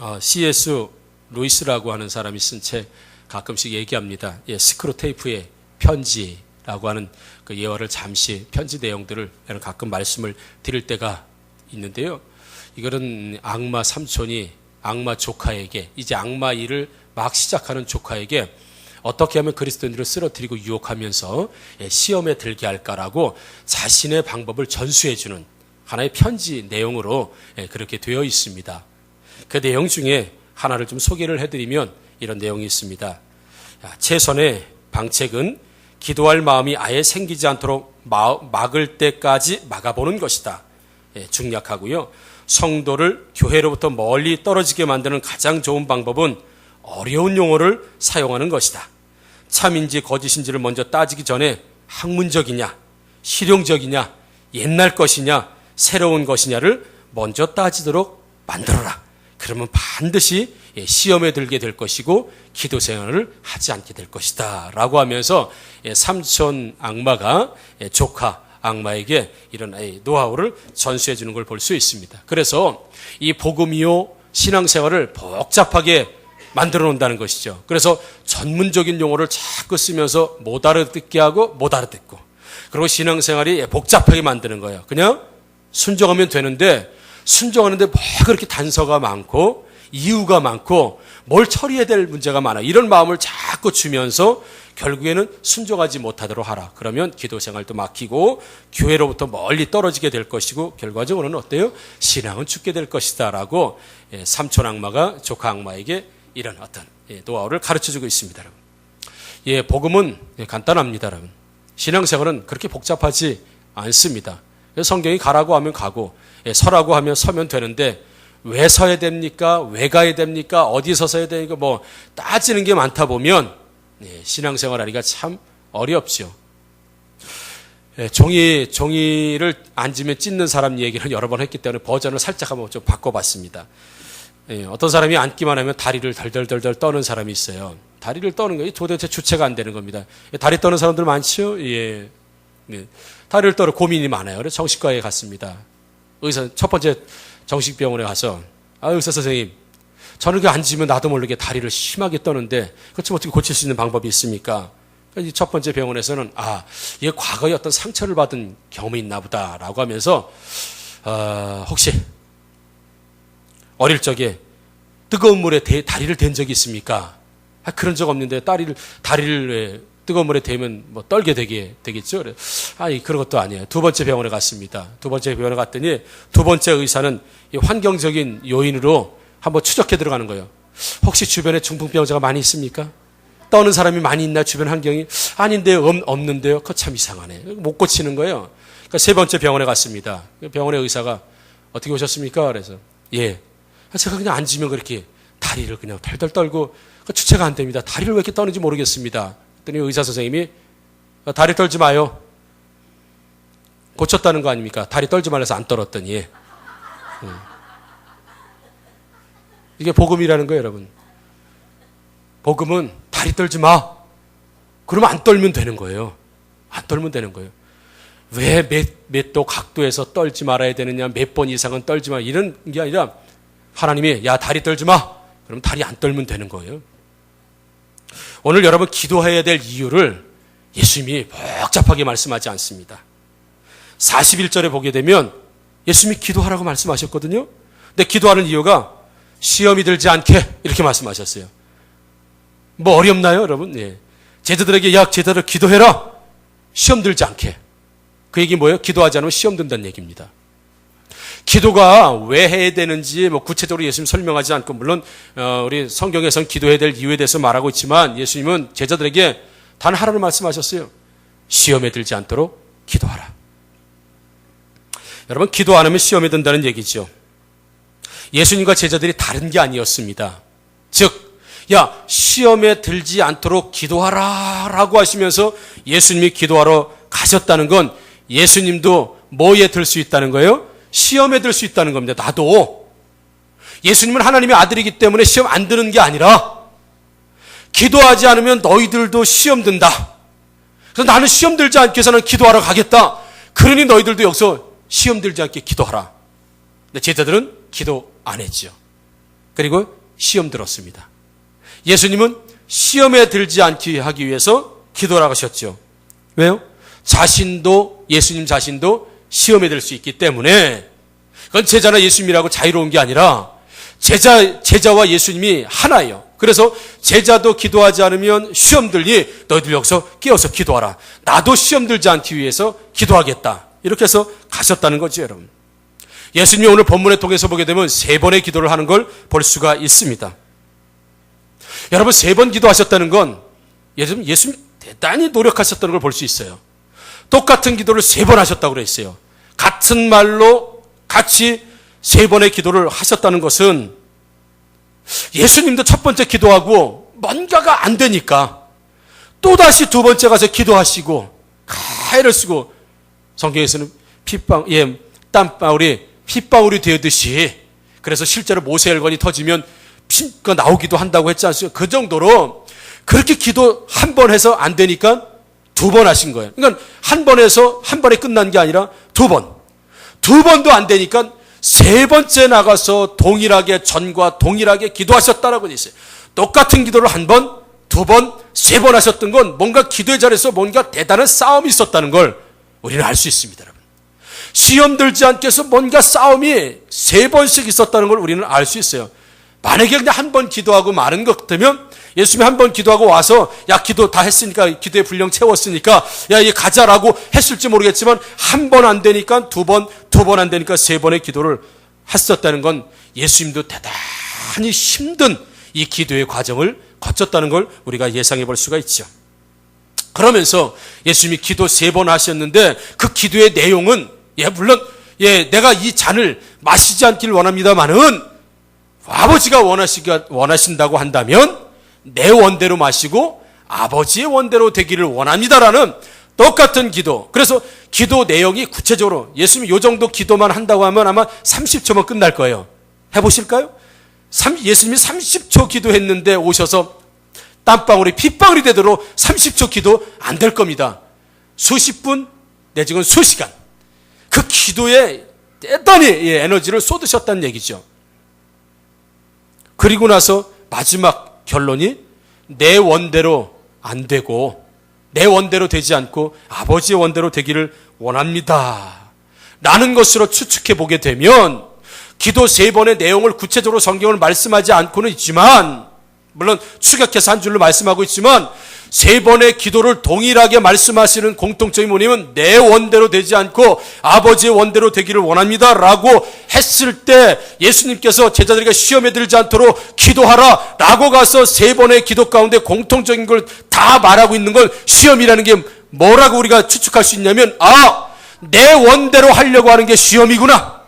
어, C.S. 루이스라고 하는 사람이 쓴 책 가끔씩 얘기합니다. 예, 스크루 테이프의 편지라고 하는 그 예화를 잠시 편지 내용들을 가끔 말씀을 드릴 때가 있는데요. 이거는 악마 삼촌이 악마 조카에게 이제 악마 일을 막 시작하는 조카에게 어떻게 하면 그리스도인들을 쓰러뜨리고 유혹하면서 예, 시험에 들게 할까라고 자신의 방법을 전수해 주는 하나의 편지 내용으로 예, 그렇게 되어 있습니다. 그 내용 중에 하나를 좀 소개를 해드리면 이런 내용이 있습니다. 야, 최선의 방책은 기도할 마음이 아예 생기지 않도록 마- 막을 때까지 막아보는 것이다. 예, 중약하고요. 성도를 교회로부터 멀리 떨어지게 만드는 가장 좋은 방법은 어려운 용어를 사용하는 것이다. 참인지 거짓인지를 먼저 따지기 전에 학문적이냐, 실용적이냐, 옛날 것이냐, 새로운 것이냐를 먼저 따지도록 만들어라. 그러면 반드시 예, 시험에 들게 될 것이고 기도 생활을 하지 않게 될 것이다. 라고 하면서 예, 삼촌 악마가 예, 조카 악마에게 이런 예, 노하우를 전수해 주는 걸 볼 수 있습니다. 그래서 이 복음이요 신앙생활을 복잡하게 만들어 놓는다는 것이죠. 그래서 전문적인 용어를 자꾸 쓰면서 못 알아듣게 하고 못 알아듣고 그리고 신앙생활이 복잡하게 만드는 거예요. 그냥 순종하면 되는데 순종하는데 뭐 그렇게 단서가 많고 이유가 많고 뭘 처리해야 될 문제가 많아. 이런 마음을 자꾸 주면서 결국에는 순종하지 못하도록 하라. 그러면 기도 생활도 막히고 교회로부터 멀리 떨어지게 될 것이고 결과적으로는 어때요? 신앙은 죽게 될 것이다라고 예, 삼촌 악마가 조카 악마에게 이런 어떤 예, 노하우를 가르쳐 주고 있습니다, 여러분. 예, 복음은 예, 간단합니다, 여러분. 신앙생활은 그렇게 복잡하지 않습니다. 성경이 가라고 하면 가고 예, 서라고 하면 서면 되는데 왜 서야 됩니까? 왜 가야 됩니까? 어디서 서야 되니까 뭐 따지는 게 많다 보면 예, 신앙생활 하기가 참 어렵죠. 예, 종이 종이를 앉으면 찢는 사람 얘기를 여러 번 했기 때문에 버전을 살짝 한번 좀 바꿔봤습니다. 예, 어떤 사람이 앉기만 하면 다리를 덜덜덜덜 떠는 사람이 있어요. 다리를 떠는 거 도대체 주체가 안 되는 겁니다. 예, 다리 떠는 사람들? 예. 예. 다리를 떠러 고민이 많아요. 그래서 정신과에 갔습니다. 의사 첫 번째 정신병원에 가서 아 의사 선생님 저는 그 앉으면 나도 모르게 다리를 심하게 떠는데 좀 어떻게 고칠 수 있는 방법이 있습니까? 이첫 번째 병원에서는 아 이게 과거에 어떤 상처를 받은 경험이 있나 보다라고 하면서 어, 혹시 어릴 적에 뜨거운 물에 대, 다리를 댄 적이 있습니까? 아, 그런 적 없는데 다리를 다리를 왜 뜨거운 물에 대면 뭐 떨게 되게 되겠죠. 아니 그런 것도 아니에요. 두 번째 병원에 갔습니다. 두 번째 병원에 갔더니 두 번째 의사는 이 환경적인 요인으로 한번 추적해 들어가는 거예요. 혹시 주변에 중풍병자가 많이 있습니까? 떠는 사람이 많이 있나 주변 환경이 아닌데요, 없, 없는데요. 그거 참 이상하네. 못 고치는 거예요. 그러니까 세 번째 병원에 갔습니다. 병원의 의사가 어떻게 오셨습니까? 그래서 예, 제가 그냥 앉으면 그렇게 다리를 그냥 덜덜 떨고 그 주체가 안 됩니다. 다리를 왜 이렇게 떠는지 모르겠습니다. 그랬더니 의사 선생님이 어, 다리 떨지 마요. 고쳤다는 거 아닙니까? 다리 떨지 말라서 안 떨었더니. 음. 이게 복음이라는 거예요, 여러분. 복음은 다리 떨지 마. 그러면 안 떨면 되는 거예요. 안 떨면 되는 거예요. 왜 몇, 몇 도 각도에서 떨지 말아야 되느냐, 몇 번 이상은 떨지 마. 이런 게 아니라 하나님이 야, 다리 떨지 마. 그럼 다리 안 떨면 되는 거예요. 오늘 여러분 기도해야 될 이유를 예수님이 복잡하게 말씀하지 않습니다. 41절에 보게 되면 예수님이 기도하라고 말씀하셨거든요. 근데 기도하는 이유가 시험이 들지 않게 이렇게 말씀하셨어요. 뭐 어렵나요, 여러분? 예. 제자들에게 야, 제자들 기도해라. 시험 들지 않게. 그 얘기 뭐예요? 기도하지 않으면 시험 든다는 얘기입니다. 기도가 왜 해야 되는지 뭐 구체적으로 예수님 설명하지 않고 물론 어, 우리 성경에선 기도해야 될 이유에 대해서 말하고 있지만 예수님은 제자들에게 단 하나를 말씀하셨어요. 시험에 들지 않도록 기도하라. 여러분 기도 안 하면 시험에 든다는 얘기죠. 예수님과 제자들이 다른 게 아니었습니다. 즉, 야 시험에 들지 않도록 기도하라 라고 하시면서 예수님이 기도하러 가셨다는 건 예수님도 뭐에 들 수 있다는 거예요? 시험에 들 수 있다는 겁니다. 나도. 예수님은 하나님의 아들이기 때문에 시험 안 드는 게 아니라 기도하지 않으면 너희들도 시험 든다. 그래서 나는 시험 들지 않기 위해서는 기도하러 가겠다. 그러니 너희들도 여기서 시험 들지 않게 기도하라. 근데 제자들은 기도 안 했죠. 그리고 시험 들었습니다. 예수님은 시험에 들지 않기 하기 위해서 기도를 하셨죠. 왜요? 자신도 예수님 자신도 시험에 들 수 있기 때문에 그건 제자나 예수님이라고 자유로운 게 아니라 제자 제자와 예수님이 하나예요. 그래서 제자도 기도하지 않으면 시험 들니 너희들 여기서 깨어서 기도하라. 나도 시험 들지 않기 위해서 기도하겠다. 이렇게 해서 가셨다는 거죠, 여러분. 예수님이 오늘 본문에 통해서 보게 되면 세 번의 기도를 하는 걸 볼 수가 있습니다. 여러분 세 번 기도하셨다는 건 예수님, 예수님 대단히 노력하셨다는 걸 볼 수 있어요. 똑같은 기도를 세 번 하셨다고 그랬어요. 같은 말로 같이 세 번의 기도를 하셨다는 것은 예수님도 첫 번째 기도하고 뭔가가 안 되니까 또다시 두 번째 가서 기도하시고 가해를 쓰고 성경에서는 핏방, 예, 땀방울이 핏방울이 되듯이 그래서 실제로 모세혈관이 터지면 피가 나오기도 한다고 했지 않습니까? 그 정도로 그렇게 기도 한 번 해서 안 되니까 두 번 하신 거예요. 그러니까 한번 해서 한 번에 끝난 게 아니라 두 번. 두 번도 안 되니까 세 번째 나가서 동일하게 전과 동일하게 기도하셨다라고 돼 있어요. 똑같은 기도를 한 번, 두 번, 세 번 하셨던 건 뭔가 기도의 자리에서 뭔가 대단한 싸움이 있었다는 걸 우리는 알 수 있습니다, 여러분. 시험 들지 않게 해서 뭔가 싸움이 세 번씩 있었다는 걸 우리는 알 수 있어요. 만약에 그냥 한번 기도하고 마는 것 같으면 예수님이 한 번 기도하고 와서 야 기도 다 했으니까 기도의 분량 채웠으니까 야 이제 가자라고 했을지 모르겠지만 한 번 안 되니까 두 번, 두 번 안 되니까 세 번의 기도를 했었다는 건 예수님도 대단히 힘든 이 기도의 과정을 거쳤다는 걸 우리가 예상해 볼 수가 있죠. 그러면서 예수님이 기도 세 번 하셨는데 그 기도의 내용은 예 물론 예 내가 이 잔을 마시지 않길 원합니다만은 아버지가 원하신다고 한다면 내 원대로 마시고 아버지의 원대로 되기를 원합니다라는 똑같은 기도. 그래서 기도 내용이 구체적으로 예수님 요 정도 기도만 한다고 하면 아마 30초면 끝날 거예요. 해보실까요? 예수님이 30초 기도했는데 오셔서 땀방울이 핏방울이 되도록 30초 기도 안 될 겁니다. 수십 분 내지는 수시간. 그 기도에 대단히 예, 에너지를 쏟으셨다는 얘기죠. 그리고 나서 마지막 결론이 내 원대로 안 되고 내 원대로 되지 않고 아버지의 원대로 되기를 원합니다. 라는 것으로 추측해 보게 되면 기도 세 번의 내용을 구체적으로 성경을 말씀하지 않고는 있지만 물론 추격해서 한 줄로 말씀하고 있지만 세 번의 기도를 동일하게 말씀하시는 공통점이 뭐냐면 내 원대로 되지 않고 아버지의 원대로 되기를 원합니다. 라고 했을 때 예수님께서 제자들에게 시험에 들지 않도록 기도하라. 라고 가서 세 번의 기도 가운데 공통적인 걸 다 말하고 있는 건 시험이라는 게 뭐라고 우리가 추측할 수 있냐면 아, 내 원대로 하려고 하는 게 시험이구나.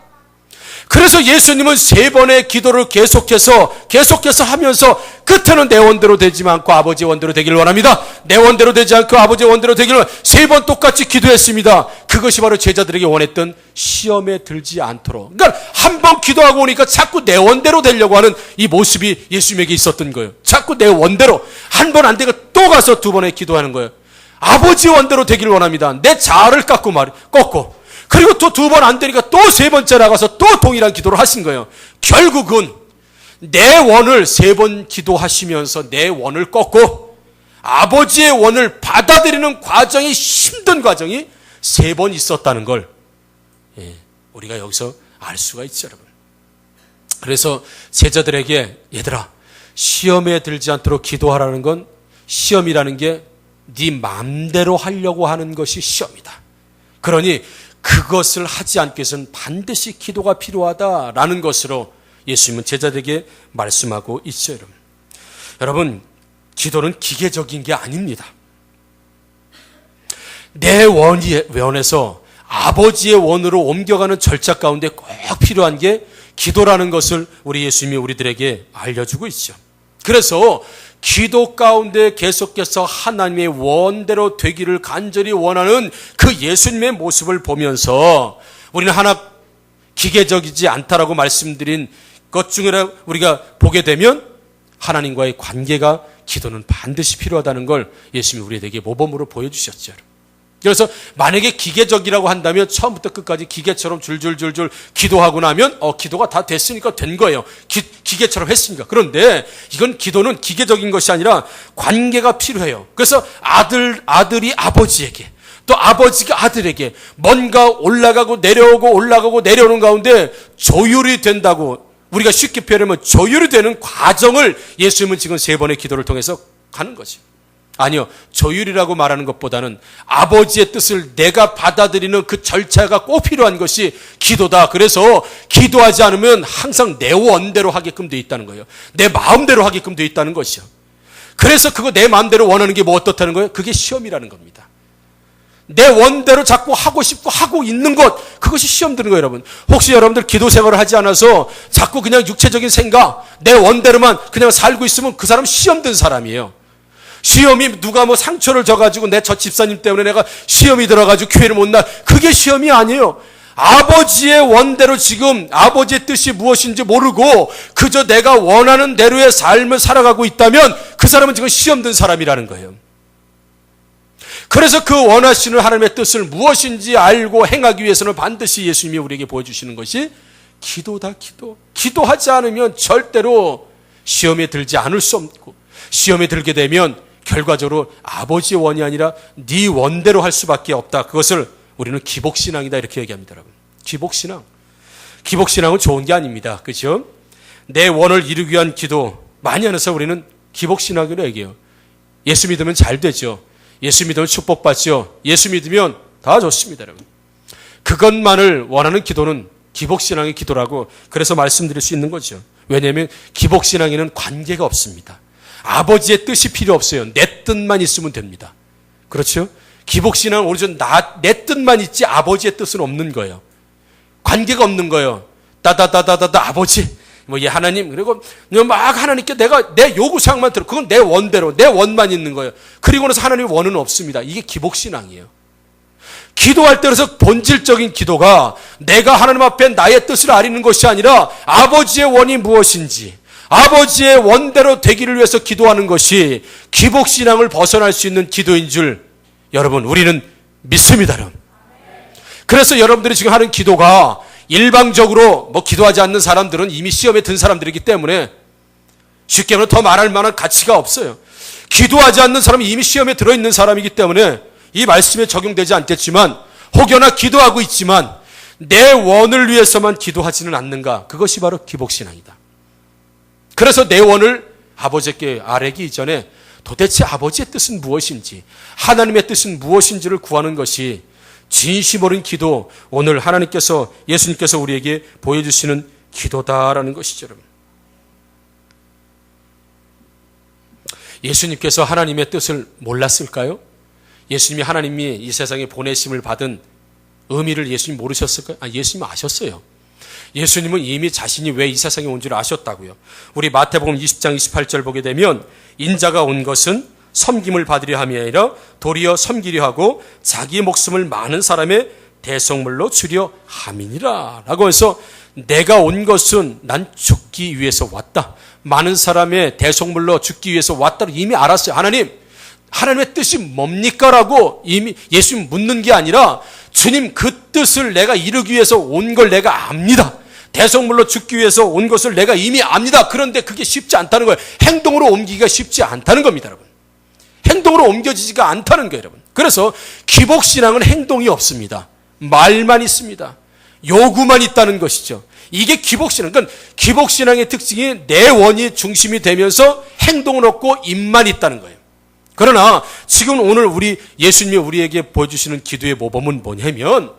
그래서 예수님은 세 번의 기도를 계속해서 계속해서 하면서 끝에는 내 원대로 되지 않고 아버지 원대로 되기를 원합니다. 내 원대로 되지 않고 아버지 원대로 되기를 세 번 똑같이 기도했습니다. 그것이 바로 제자들에게 원했던 시험에 들지 않도록. 그러니까 한 번 기도하고 오니까 자꾸 내 원대로 되려고 하는 이 모습이 예수님에게 있었던 거예요. 자꾸 내 원대로 한 번 안 되고 또 가서 두 번에 기도하는 거예요. 아버지 원대로 되기를 원합니다. 내 자아를 깎고 말 꺾고 그리고 또 두 번 안 되니까 또 세 번째 나가서 또 동일한 기도를 하신 거예요. 결국은 내 원을 세 번 기도하시면서 내 원을 꺾고 아버지의 원을 받아들이는 과정이 힘든 과정이 세 번 있었다는 걸 예, 우리가 여기서 알 수가 있죠, 여러분. 그래서 제자들에게 얘들아 시험에 들지 않도록 기도하라는 건 시험이라는 게 네 마음대로 하려고 하는 것이 시험이다. 그러니 그것을 하지 않기 위해서는 반드시 기도가 필요하다라는 것으로 예수님은 제자들에게 말씀하고 있죠, 여러분. 여러분, 기도는 기계적인 게 아닙니다. 내 원이, 원에서 아버지의 원으로 옮겨가는 절차 가운데 꼭 필요한 게 기도라는 것을 우리 예수님이 우리들에게 알려주고 있죠. 그래서 기도 가운데 계속해서 하나님의 원대로 되기를 간절히 원하는 그 예수님의 모습을 보면서 우리는 하나 기계적이지 않다라고 말씀드린 것 중에 우리가 보게 되면 하나님과의 관계가 기도는 반드시 필요하다는 걸 예수님이 우리에게 모범으로 보여주셨죠. 그래서 만약에 기계적이라고 한다면 처음부터 끝까지 기계처럼 줄줄줄줄 기도하고 나면 어 기도가 다 됐으니까 된 거예요. 기, 기계처럼 했으니까. 그런데 이건 기도는 기계적인 것이 아니라 관계가 필요해요. 그래서 아들 아들이 아버지에게 또 아버지가 아들에게 뭔가 올라가고 내려오고 올라가고 내려오는 가운데 조율이 된다고 우리가 쉽게 표현하면 조율이 되는 과정을 예수님은 지금 세 번의 기도를 통해서 가는 거지. 아니요. 조율이라고 말하는 것보다는 아버지의 뜻을 내가 받아들이는 그 절차가 꼭 필요한 것이 기도다. 그래서 기도하지 않으면 항상 내 원대로 하게끔 돼 있다는 거예요. 내 마음대로 하게끔 돼 있다는 것이요. 그래서 그거 내 마음대로 원하는 게 뭐 어떻다는 거예요? 그게 시험이라는 겁니다. 내 원대로 자꾸 하고 싶고 하고 있는 것 그것이 시험 드는 거예요, 여러분. 혹시 여러분들 기도 생활을 하지 않아서 자꾸 그냥 육체적인 생각, 내 원대로만 그냥 살고 있으면 그 사람 시험 든 사람이에요. 시험이 누가 뭐 상처를 져가지고 내 저 집사님 때문에 내가 시험이 들어가지고 교회를 못 나. 그게 시험이 아니에요. 아버지의 원대로 지금 아버지의 뜻이 무엇인지 모르고 그저 내가 원하는 대로의 삶을 살아가고 있다면 그 사람은 지금 시험 든 사람이라는 거예요. 그래서 그 원하시는 하나님의 뜻을 무엇인지 알고 행하기 위해서는 반드시 예수님이 우리에게 보여주시는 것이 기도다, 기도. 기도하지 않으면 절대로 시험에 들지 않을 수 없고, 시험에 들게 되면 결과적으로 아버지의 원이 아니라 네 원대로 할 수밖에 없다. 그것을 우리는 기복신앙이다. 이렇게 얘기합니다, 여러분. 기복신앙. 기복신앙은 좋은 게 아닙니다. 그죠? 내 원을 이루기 위한 기도 많이 하면서 우리는 기복신앙으로 얘기해요. 예수 믿으면 잘 되죠. 예수 믿으면 축복받죠. 예수 믿으면 다 좋습니다, 여러분. 그것만을 원하는 기도는 기복신앙의 기도라고 그래서 말씀드릴 수 있는 거죠. 왜냐하면 기복신앙에는 관계가 없습니다. 아버지의 뜻이 필요 없어요. 내 뜻만 있으면 됩니다. 그렇죠? 기복신앙은 오로지 나, 내 뜻만 있지 아버지의 뜻은 없는 거예요. 관계가 없는 거예요. 따다다다다다 아버지. 뭐, 예, 하나님. 그리고 막 하나님께 내가 내 요구사항만 들어. 그건 내 원대로, 내 원만 있는 거예요. 그리고 나서 하나님의 원은 없습니다. 이게 기복신앙이에요. 기도할 때로서 본질적인 기도가 내가 하나님 앞에 나의 뜻을 아리는 것이 아니라 아버지의 원이 무엇인지, 아버지의 원대로 되기를 위해서 기도하는 것이 기복신앙을 벗어날 수 있는 기도인 줄 여러분, 우리는 믿습니다. 그래서 여러분들이 지금 하는 기도가 일방적으로 뭐 기도하지 않는 사람들은 이미 시험에 든 사람들이기 때문에 쉽게 말하면 더 말할 만한 가치가 없어요. 기도하지 않는 사람이 이미 시험에 들어있는 사람이기 때문에 이 말씀에 적용되지 않겠지만 혹여나 기도하고 있지만 내 원을 위해서만 기도하지는 않는가? 그것이 바로 기복신앙이다. 그래서 내 원을 아버지께 아뢰기 이전에 도대체 아버지의 뜻은 무엇인지, 하나님의 뜻은 무엇인지를 구하는 것이 진심 어린 기도, 오늘 하나님께서, 예수님께서 우리에게 보여주시는 기도다라는 것이죠, 여러분. 예수님께서 하나님의 뜻을 몰랐을까요? 예수님이 하나님이 이 세상에 보내심을 받은 의미를 예수님 모르셨을까요? 아, 예수님 아셨어요. 예수님은 이미 자신이 왜 이 세상에 온 줄 아셨다고요. 우리 마태복음 20장 28절 보게 되면 인자가 온 것은 섬김을 받으려 함이 아니라 도리어 섬기려 하고 자기 목숨을 많은 사람의 대성물로 주려 함이니라. 라고 해서 내가 온 것은 난 죽기 위해서 왔다. 많은 사람의 대성물로 죽기 위해서 왔다고 이미 알았어요. 하나님, 하나님의 뜻이 뭡니까? 라고 이미 예수님 묻는 게 아니라 주님 그 뜻을 내가 이루기 위해서 온 걸 내가 압니다. 대성물로 죽기 위해서 온 것을 내가 이미 압니다. 그런데 그게 쉽지 않다는 거예요. 행동으로 옮기기가 쉽지 않다는 겁니다, 여러분. 행동으로 옮겨지지가 않다는 거예요, 여러분. 그래서 기복신앙은 행동이 없습니다. 말만 있습니다. 요구만 있다는 것이죠. 이게 기복신앙. 그러니까 기복신앙의 특징이 내 원이 중심이 되면서 행동은 없고 입만 있다는 거예요. 그러나 지금 오늘 우리 예수님이 우리에게 보여주시는 기도의 모범은 뭐냐면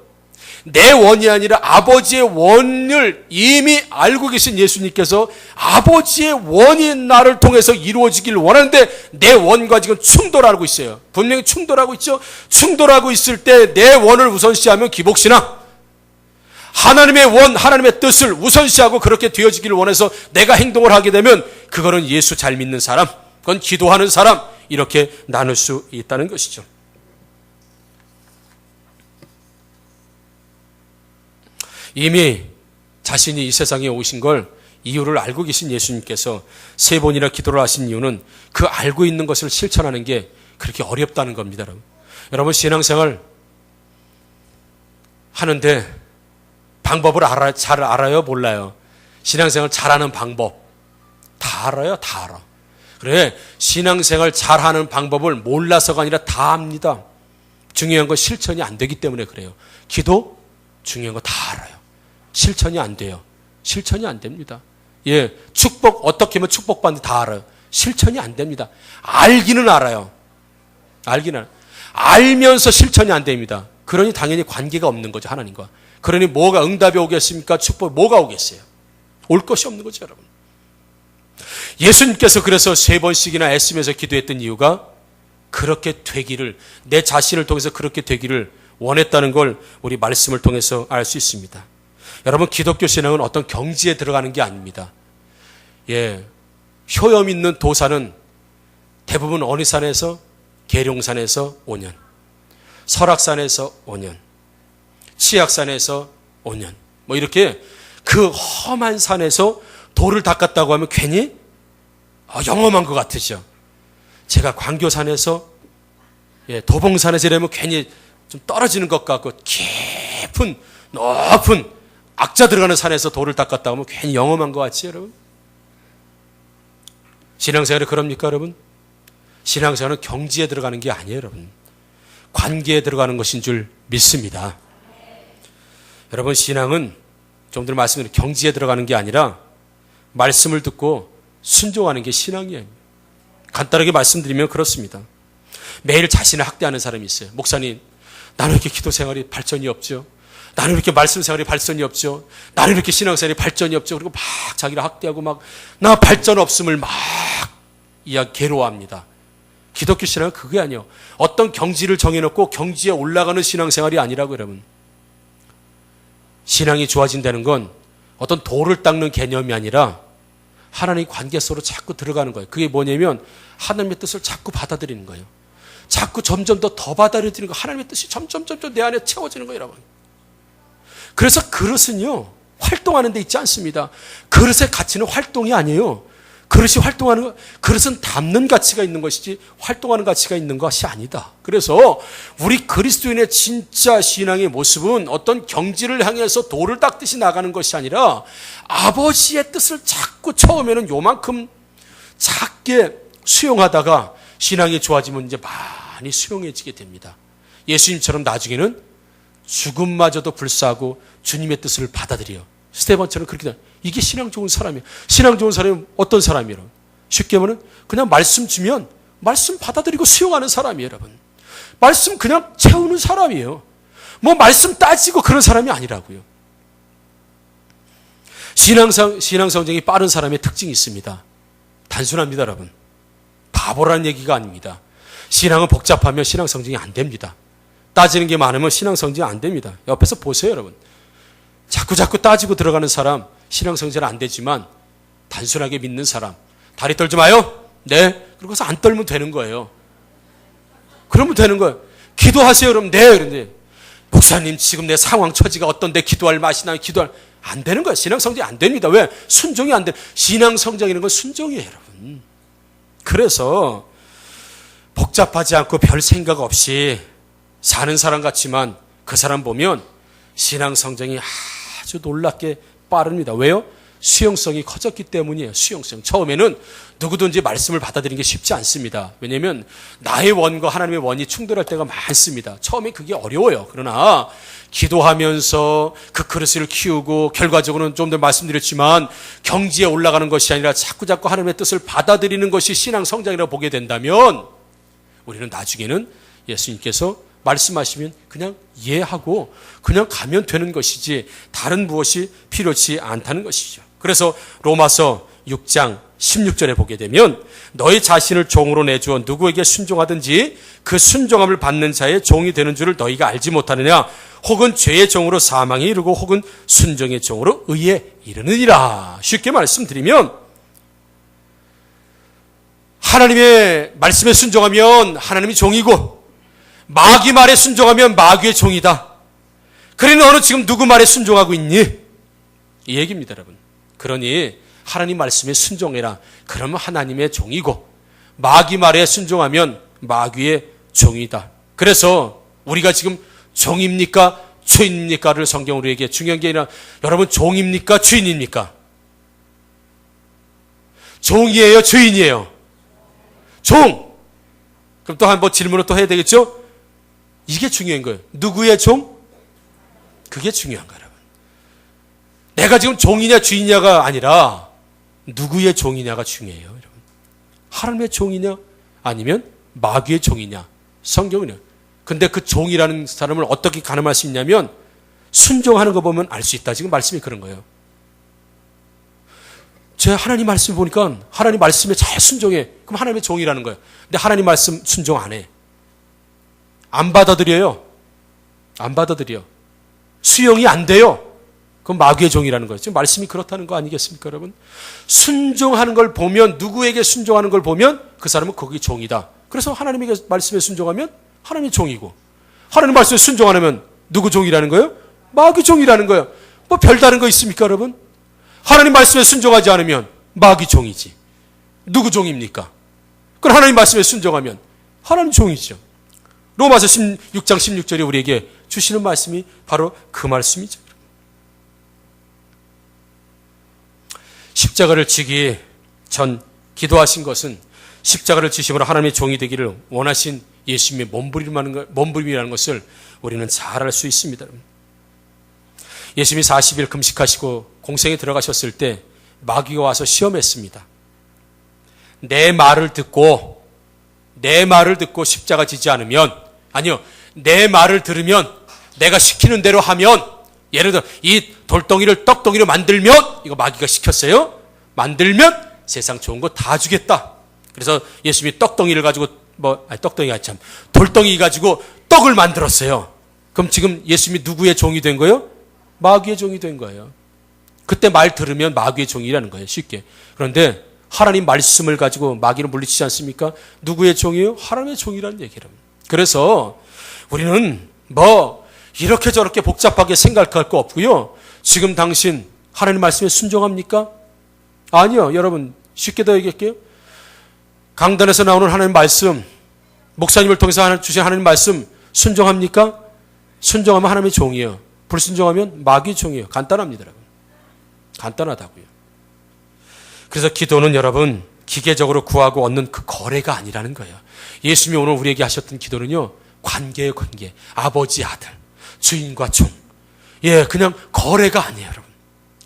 내 원이 아니라 아버지의 원을 이미 알고 계신 예수님께서 아버지의 원이 나를 통해서 이루어지길 원하는데 내 원과 지금 충돌하고 있어요. 분명히 충돌하고 있죠. 충돌하고 있을 때 내 원을 우선시하면 기복신앙. 하나님의 원, 하나님의 뜻을 우선시하고 그렇게 되어지기를 원해서 내가 행동을 하게 되면 그거는 예수 잘 믿는 사람, 그건 기도하는 사람, 이렇게 나눌 수 있다는 것이죠. 이미 자신이 이 세상에 오신 걸 이유를 알고 계신 예수님께서 세 번이나 기도를 하신 이유는 그 알고 있는 것을 실천하는 게 그렇게 어렵다는 겁니다. 여러분, 여러분 신앙생활 하는데 방법을 알아, 잘 알아요? 몰라요? 신앙생활 잘하는 방법. 다 알아요? 다 알아. 그래, 신앙생활 잘하는 방법을 몰라서가 아니라 다 압니다. 중요한 건 실천이 안 되기 때문에 그래요. 기도 중요한 거 다 알아요. 실천이 안 돼요. 실천이 안 됩니다. 예, 축복 어떻게 하면 축복받는지 다 알아요. 실천이 안 됩니다. 알기는 알아요. 알기는 알아요. 알면서 실천이 안 됩니다. 그러니 당연히 관계가 없는 거죠, 하나님과. 그러니 뭐가 응답이 오겠습니까? 축복 뭐가 오겠어요? 올 것이 없는 거죠, 여러분. 예수님께서 그래서 세 번씩이나 애쓰면서 기도했던 이유가 그렇게 되기를 내 자신을 통해서 그렇게 되기를 원했다는 걸 우리 말씀을 통해서 알 수 있습니다. 여러분 기독교 신앙은 어떤 경지에 들어가는 게 아닙니다. 예. 효염 있는 도사는 대부분 어느 산에서 계룡산에서 5년, 설악산에서 5년, 치악산에서 5년, 뭐 이렇게 그 험한 산에서 돌을 닦았다고 하면 괜히 아, 영험한 것 같으죠. 제가 광교산에서 예, 도봉산에서 이러면 괜히 좀 떨어지는 것 같고 깊은 높은 악자 들어가는 산에서 돌을 닦았다 하면 괜히 영험한 것 같지 여러분? 신앙생활이 그럽니까 여러분? 신앙생활은 경지에 들어가는 게 아니에요 여러분. 관계에 들어가는 것인 줄 믿습니다. 여러분 신앙은 좀 전에 말씀드린 경지에 들어가는 게 아니라 말씀을 듣고 순종하는 게 신앙이에요. 간단하게 말씀드리면 그렇습니다. 매일 자신을 학대하는 사람이 있어요. 목사님, 나는 이렇게 기도 생활이 발전이 없죠. 나는 이렇게 말씀 생활이 발전이 없죠. 나는 이렇게 신앙 생활이 발전이 없죠. 그리고 막 자기를 학대하고 막 나 발전 없음을 막 이야 괴로워합니다. 기독교 신앙은 그게 아니요. 어떤 경지를 정해놓고 경지에 올라가는 신앙 생활이 아니라고 여러분. 신앙이 좋아진다는 건 어떤 돌을 닦는 개념이 아니라 하나님 관계 속으로 자꾸 들어가는 거예요. 그게 뭐냐면 하나님의 뜻을 자꾸 받아들이는 거예요. 자꾸 점점 더 더 받아들이는 거 하나님의 뜻이 점점 점점 내 안에 채워지는 거예요, 여러분. 그래서 그릇은요 활동하는 데 있지 않습니다. 그릇의 가치는 활동이 아니에요. 그릇이 활동하는 것, 그릇은 담는 가치가 있는 것이지 활동하는 가치가 있는 것이 아니다. 그래서 우리 그리스도인의 진짜 신앙의 모습은 어떤 경지를 향해서 돌을 닦듯이 나가는 것이 아니라 아버지의 뜻을 자꾸 처음에는 요만큼 작게 수용하다가 신앙이 좋아지면 이제 많이 수용해지게 됩니다. 예수님처럼 나중에는 죽음마저도 불사하고 주님의 뜻을 받아들여. 스테반처럼 그렇게 돼. 이게 신앙 좋은 사람이에요. 신앙 좋은 사람이 어떤 사람이에요? 쉽게 말하면 그냥 말씀 주면 말씀 받아들이고 수용하는 사람이에요, 여러분. 말씀 그냥 채우는 사람이에요. 뭐 말씀 따지고 그런 사람이 아니라고요. 신앙상, 신앙 성장이 빠른 사람의 특징이 있습니다. 단순합니다, 여러분. 바보라는 얘기가 아닙니다. 신앙은 복잡하면 신앙 성장이 안 됩니다. 따지는 게 많으면 신앙 성장이 안 됩니다. 옆에서 보세요, 여러분. 자꾸 자꾸 따지고 들어가는 사람 신앙 성장 안 되지만 단순하게 믿는 사람 다리 떨지 마요. 네. 그러고서 안 떨면 되는 거예요. 그러면 되는 거예요. 기도하세요. 그럼 네. 그런데 목사님 지금 내 상황 처지가 어떤데 기도할 맛이 나요. 기도할 안 되는 거예요. 신앙 성장이 안 됩니다. 왜? 순종이 안 돼. 신앙 성장이라는 건 순종이에요, 여러분. 그래서 복잡하지 않고 별 생각 없이 사는 사람 같지만 그 사람 보면 신앙 성장이 아주 놀랍게 빠릅니다. 왜요? 수용성이 커졌기 때문이에요. 수용성. 처음에는 누구든지 말씀을 받아들이는 게 쉽지 않습니다. 왜냐하면 나의 원과 하나님의 원이 충돌할 때가 많습니다. 처음에 그게 어려워요. 그러나 기도하면서 그 그릇을 키우고 결과적으로는 좀 더 말씀드렸지만 경지에 올라가는 것이 아니라 자꾸자꾸 하나님의 뜻을 받아들이는 것이 신앙 성장이라고 보게 된다면 우리는 나중에는 예수님께서 말씀하시면 그냥 이해하고 그냥 가면 되는 것이지 다른 무엇이 필요치 않다는 것이죠. 그래서 로마서 6장 16절에 보게 되면 너희 자신을 종으로 내주어 누구에게 순종하든지 그 순종함을 받는 자의 종이 되는 줄을 너희가 알지 못하느냐 혹은 죄의 종으로 사망에 이르고 혹은 순종의 종으로 의에 이르느니라 쉽게 말씀드리면 하나님의 말씀에 순종하면 하나님이 종이고 마귀 말에 순종하면 마귀의 종이다. 그러니 너는 지금 누구 말에 순종하고 있니? 이 얘기입니다, 여러분. 그러니 하나님 말씀에 순종해라. 그러면 하나님의 종이고 마귀 말에 순종하면 마귀의 종이다. 그래서 우리가 지금 종입니까? 주인입니까를 성경 우리에게 중요한 게 아니라 여러분 종입니까 주인입니까? 종이에요 주인이에요? 종. 그럼 또 한 번 질문을 또 해야 되겠죠? 이게 중요한 거예요. 누구의 종? 그게 중요한 거예요, 여러분. 내가 지금 종이냐 주인이냐가 아니라 누구의 종이냐가 중요해요, 여러분. 하나님의 종이냐 아니면 마귀의 종이냐 성경은요. 근데 그 종이라는 사람을 어떻게 가늠할 수 있냐면 순종하는 거 보면 알 수 있다. 지금 말씀이 그런 거예요. 제 하나님 말씀 보니까 하나님 말씀에 잘 순종해. 그럼 하나님의 종이라는 거예요. 근데 하나님 말씀 순종 안 해. 안 받아들여요. 안 받아들여. 수용이 안 돼요. 그럼 마귀의 종이라는. 지금 말씀이 그렇다는 거 아니겠습니까, 여러분? 순종하는 걸 보면, 누구에게 순종하는 걸 보면 그 사람은 거기 종이다. 그래서 하나님에게 말씀에 순종하면 하나님의 종이고, 하나님 말씀에 순종 안 하면 누구 종이라는 거예요? 마귀 종이라는 거예요. 뭐 별다른 거 있습니까, 여러분? 하나님 말씀에 순종하지 않으면 마귀 종이지. 누구 종입니까? 그럼 하나님 말씀에 순종하면 하나님 종이죠. 로마서 16장 16절에 우리에게 주시는 말씀이 바로 그 말씀이죠. 십자가를 지기 전 기도하신 것은 십자가를 지심으로 하나님의 종이 되기를 원하신 예수님의 몸부림이라는, 것을 우리는 잘 알 수 있습니다. 예수님이 40일 금식하시고 공생에 들어가셨을 때 마귀가 와서 시험했습니다. 내 말을 듣고 내 말을 듣고 십자가 지지 않으면 아니요 내 말을 들으면 내가 시키는 대로 하면 예를 들어 이 돌덩이를 떡덩이로 만들면 이거 마귀가 시켰어요. 만들면 세상 좋은 거 다 주겠다. 그래서 예수님이 떡덩이를 가지고 뭐 아니 떡덩이가 참 돌덩이 가지고 떡을 만들었어요. 그럼 지금 예수님이 누구의 종이 된 거예요? 마귀의 종이 된 거예요. 그때 말 들으면 마귀의 종이라는 거예요. 쉽게. 그런데 하나님 말씀을 가지고 마귀를 물리치지 않습니까? 누구의 종이에요? 하나님의 종이라는 얘기를. 그래서 우리는 뭐 이렇게 저렇게 복잡하게 생각할 거 없고요. 지금 당신 하나님 말씀에 순종합니까? 아니요. 여러분 쉽게 더 얘기할게요. 강단에서 나오는 하나님 말씀, 목사님을 통해서 주신 하나님 말씀 순종합니까? 순종하면 하나님의 종이에요. 불순종하면 마귀 종이에요. 간단합니다, 여러분. 간단하다고요. 그래서 기도는 여러분 기계적으로 구하고 얻는 그 거래가 아니라는 거예요. 예수님이 오늘 우리에게 하셨던 기도는요. 관계의 관계. 아버지, 아들, 주인과 종. 예, 그냥 거래가 아니에요, 여러분.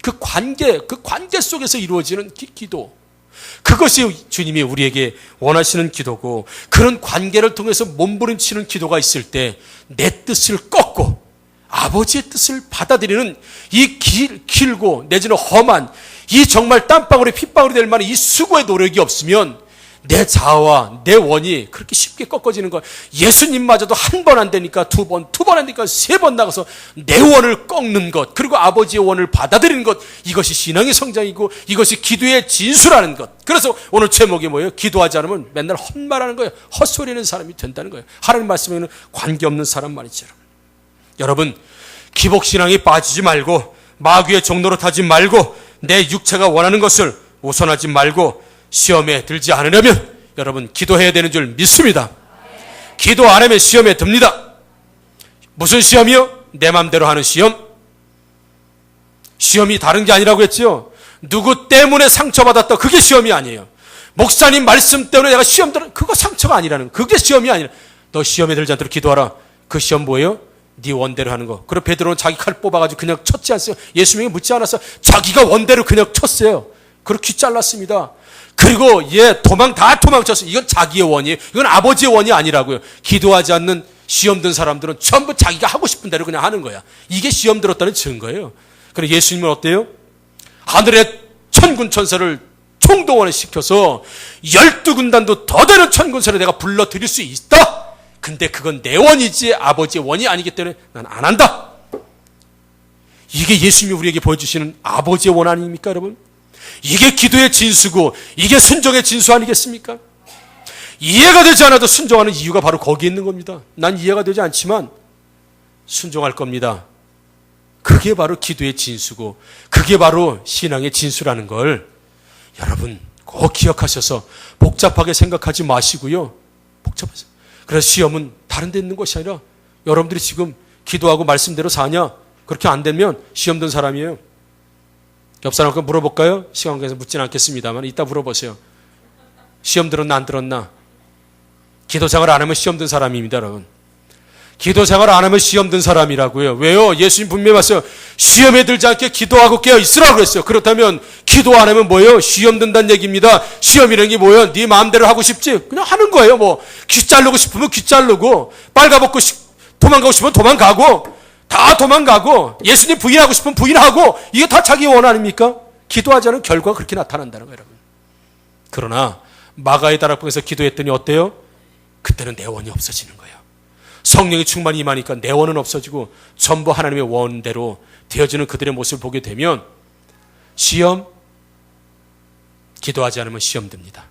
그 관계, 그 관계 속에서 이루어지는 기, 기도. 그것이 주님이 우리에게 원하시는 기도고 그런 관계를 통해서 몸부림치는 기도가 있을 때 내 뜻을 꺾고 아버지의 뜻을 받아들이는 이 길, 길고 내지는 험한 이 정말 땀방울이 핏방울이 될 만한 이 수고의 노력이 없으면 내 자아와 내 원이 그렇게 쉽게 꺾어지는 거 예수님마저도 한 번 안 되니까 두 번, 두 번 안 되니까 세 번 나가서 내 원을 꺾는 것, 그리고 아버지의 원을 받아들이는 것, 이것이 신앙의 성장이고 이것이 기도의 진수라는 것. 그래서 오늘 제목이 뭐예요? 기도하지 않으면 맨날 헛말하는 거예요. 헛소리는 사람이 된다는 거예요. 하나님 말씀에는 관계없는 사람 말이죠. 여러분, 기복신앙에 빠지지 말고 마귀의 종로로 타지 말고 내 육체가 원하는 것을 우선하지 말고 시험에 들지 않으려면 여러분 기도해야 되는 줄 믿습니다. 기도 안 하면 시험에 듭니다. 무슨 시험이요? 내 맘대로 하는 시험? 시험이 다른 게 아니라고 했죠. 누구 때문에 상처받았다. 그게 시험이 아니에요. 목사님 말씀 때문에 내가 시험 들어 그거 상처가 아니라는 그게 시험이 아니라 너 시험에 들지 않도록 기도하라. 그 시험 뭐예요? 네 원대로 하는 거. 그리고 베드로는 자기 칼 뽑아가지고 그냥 쳤지 않았어요. 예수님이 묻지 않았어. 자기가 원대로 그냥 쳤어요. 귀 잘랐습니다. 그리고 얘 도망 다 도망쳤어요. 이건 자기의 원이에요. 이건 아버지의 원이 아니라고요. 기도하지 않는 시험 든 사람들은 전부 자기가 하고 싶은 대로 그냥 하는 거야. 이게 시험 들었다는 증거예요. 그래 예수님은 어때요? 하늘의 천군 천사를 총동원을 시켜서 열두 군단도 더 되는 천군사를 내가 불러 드릴 수 있다. 근데 그건 내 원이지 아버지의 원이 아니기 때문에 난 안 한다. 이게 예수님이 우리에게 보여주시는 아버지의 원 아닙니까, 여러분? 이게 기도의 진수고 이게 순종의 진수 아니겠습니까? 이해가 되지 않아도 순종하는 이유가 바로 거기에 있는 겁니다. 난 이해가 되지 않지만 순종할 겁니다. 그게 바로 기도의 진수고 그게 바로 신앙의 진수라는 걸 여러분 꼭 기억하셔서 복잡하게 생각하지 마시고요. 복잡하세요. 그래서 시험은 다른 데 있는 것이 아니라 여러분들이 지금 기도하고 말씀대로 사냐? 그렇게 안 되면 시험 든 사람이에요. 옆 사람께 물어볼까요? 시간 관계에서 묻지는 않겠습니다만 이따 물어보세요. 시험 들었나 안 들었나? 기도 생활 안 하면 시험 든 사람입니다, 여러분. 기도 생활 안 하면 시험 든 사람이라고요. 왜요? 예수님 분명히 말씀 시험에 들지 않게 기도하고 깨어 있으라고 그랬어요. 그렇다면 기도 안 하면 뭐예요? 시험 든다는 얘기입니다. 시험이라는 게 뭐예요? 네 마음대로 하고 싶지? 그냥 하는 거예요. 뭐 귀 자르고 싶으면 귀 자르고 빨가벗고 싶- 도망가고 싶으면 도망가고 다 도망가고 예수님 부인하고 싶으면 부인하고 이게 다 자기 원 아닙니까? 기도하지 않은 결과가 그렇게 나타난다는 거예요, 여러분. 그러나 마가의 다락방에서 기도했더니 어때요? 그때는 내 원이 없어지는 거예요. 성령의 충만이 임하니까 내 원은 없어지고 전부 하나님의 원대로 되어지는 그들의 모습을 보게 되면 시험 기도하지 않으면 시험 듭니다.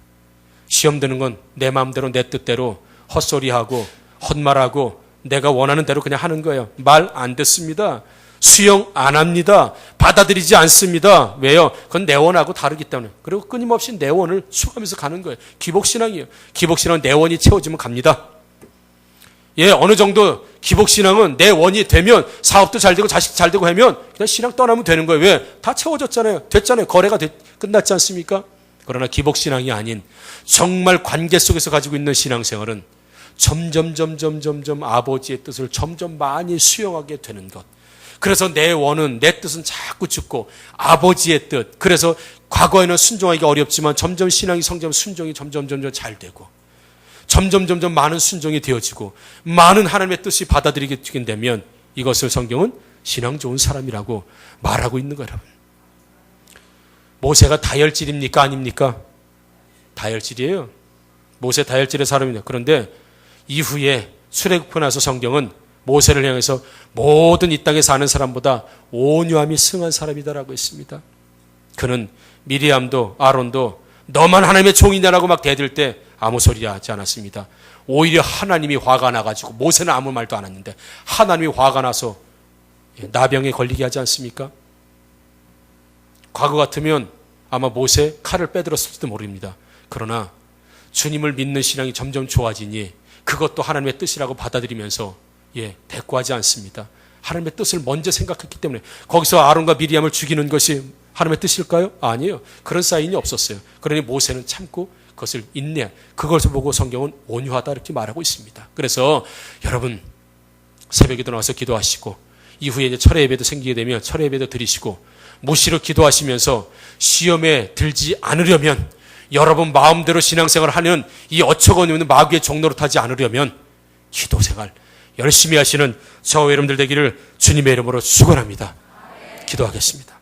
시험 드는 건 내 마음대로 내 뜻대로 헛소리하고 헛말하고 내가 원하는 대로 그냥 하는 거예요. 말 안 듣습니다. 수용 안 합니다. 받아들이지 않습니다. 왜요? 그건 내 원하고 다르기 때문에. 그리고 끊임없이 내 원을 수하면서 가는 거예요. 기복신앙이에요. 기복신앙은 내 원이 채워지면 갑니다. 예, 어느 정도 기복신앙은 내 원이 되면 사업도 잘 되고 자식 잘 되고 하면 그냥 신앙 떠나면 되는 거예요. 왜? 다 채워졌잖아요. 됐잖아요. 거래가 됐- 끝났지 않습니까? 그러나 기복신앙이 아닌 정말 관계 속에서 가지고 있는 신앙생활은 점점 점점 점점 아버지의 뜻을 점점 많이 수용하게 되는 것. 그래서 내 원은 내 뜻은 자꾸 죽고 아버지의 뜻. 그래서 과거에는 순종하기 어렵지만 점점 신앙이 성장 순종이 점점 점점 잘 되고 점점 점점 많은 순종이 되어지고 많은 하나님의 뜻이 받아들이게 되면 이것을 성경은 신앙 좋은 사람이라고 말하고 있는 거예요, 여러분. 모세가 다혈질입니까? 아닙니까? 다혈질이에요. 모세 다혈질의 사람이냐. 그런데 이후에 출애굽고 나서 성경은 모세를 향해서 모든 이 땅에 사는 사람보다 온유함이 승한 사람이다라고 했습니다. 그는 미리암도 아론도 너만 하나님의 종이냐라고 막 대들 때 아무 소리 하지 않았습니다. 오히려 하나님이 화가 나가지고 모세는 아무 말도 안 했는데 하나님이 화가 나서 예, 나병에 걸리게 하지 않습니까? 과거 같으면 아마 모세 칼을 빼들었을지도 모릅니다. 그러나 주님을 믿는 신앙이 점점 좋아지니 그것도 하나님의 뜻이라고 받아들이면서 예, 대꾸하지 않습니다. 하나님의 뜻을 먼저 생각했기 때문에 거기서 아론과 미리암을 죽이는 것이 하나님의 뜻일까요? 아니에요. 그런 사인이 없었어요. 그러니 모세는 참고 그것을 인내, 그것을 보고 성경은 온유하다 이렇게 말하고 있습니다. 그래서 여러분 새벽에도 나와서 기도하시고 이후에 이제 철회 예배도 생기게 되면 철회 예배도 드리시고 무시로 기도하시면서 시험에 들지 않으려면 여러분 마음대로 신앙생활을 하는 이 어처구니 없는 마귀의 종로로 타지 않으려면 기도생활 열심히 하시는 저와 여러분들 되기를 주님의 이름으로 축원합니다. 기도하겠습니다.